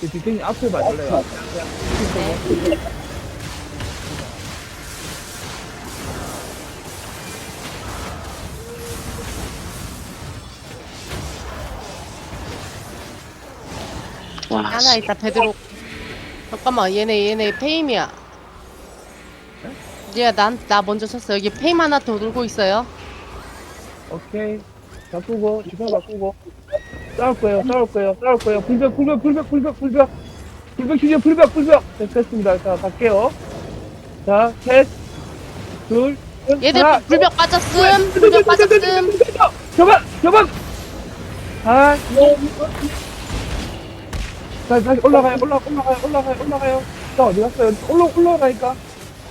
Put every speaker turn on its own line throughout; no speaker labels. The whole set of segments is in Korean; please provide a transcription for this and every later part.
그 디테일 앞을 봐줄래요?
아, 아,
와,
하나 있다 베드로. 잠깐만 얘네 얘네 페임이야. 네? 얘야 난 나 먼저 쳤어. 여기 페임 하나 더 들고 있어요.
오케이. 바꾸고, 주변 바꾸고. 싸울 거예요, 싸울 거예요, 싸울 거예요. 불벽, 불벽, 불벽, 불벽, 불벽. 불벽 휴지, 불벽, 불벽. 네, 됐습니다. 자, 갈게요. 자, 셋, 둘, 셋,
얘들
하나,
불벽 빠졌음 불벽 빠졌음
저반, 저반. 아, 자, 다시 올라가요, 올라, 올라가요, 올라가요, 올라가요. 자, 어디 갔어요? 올라, 올라가니까.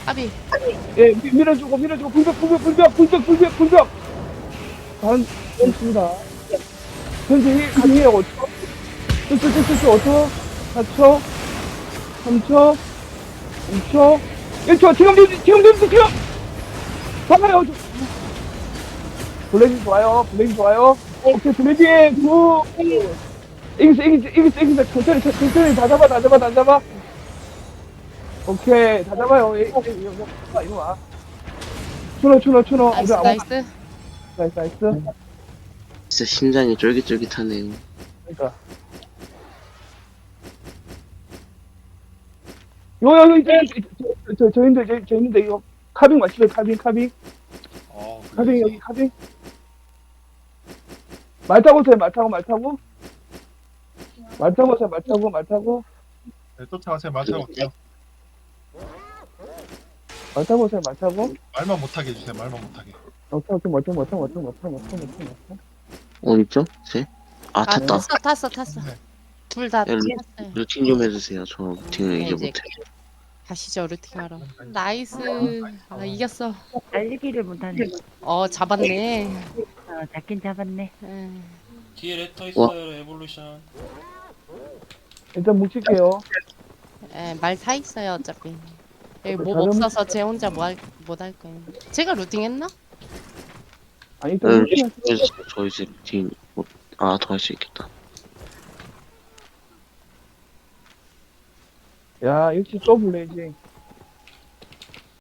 까비
예, 미- 밀어주고, 밀어주고, 불벽, 불벽, 불벽, 불벽, 불벽, 불벽. 단, 됐습니다. 현재 가능해요, 5초. 쭈쭈쭈쭈쭈, 5초, 4초, 3초, 2초, 1초, 지금, 지금, 지금, 지금, 지금! 봐봐요, 저. 블랙이 좋아요, 블랙이 좋아요. 오케이, 블랙이, 구, 이겼어, 이겼어, 이겼어, 이겼어. 천천히, 천천히, 다 잡아, 다 잡아, 다 잡아. 오케이, 다 잡아요. 예, 예, 예, 이리 와. 추노, 추노, 추노.
나이스 나이스
나이스, 나이스.
진짜 심장이 쫄깃쫄깃하네요.
그러니까. 요, 요, 요, 이제, 이제, 저, 저, 저, 있는데, 저, 저 있는데, 이거, 카빙 맞추세요, 카빙, 카빙.
어,
카빙, 여기, 카빙. 말 타고 오세요, 말 타고, 말 타고. 말 타고 오세요, 말 타고, 말 타고.
네, 쫓아가세요. 말 타고 올게요.
말 타고 오세요, 말 타고.
말만 못하게 해주세요. 말만 못하게.
멋져, 멋져, 멋져, 멋져, 멋져, 멋져, 멋져.
어디 있죠? 쟤? 아,
아
탔다.
탔어 탔어 탔어
네.
둘다
야, 루-
탔어요
루팅 좀 해주세요. 저 루팅을
네,
이제
이제
못해.
가시죠 루팅하러 나이스 아 이겼어
달리기를 못하네.
어 잡았네
어, 잡긴 잡았네.
음.
뒤에 레터 있어요 에볼루션
일단 뭉칠게요.
예, 말사 있어요 어차피 여기 뭐
다른-
없어서 제 혼자 뭐못할 거예요 제가 루팅했나?
아니,
네,
일단 뭉치면
루팅 해주세요. 저 이제 루팅 못, 아, 더 할 수 있겠다.
야, 역시 또 블레이지.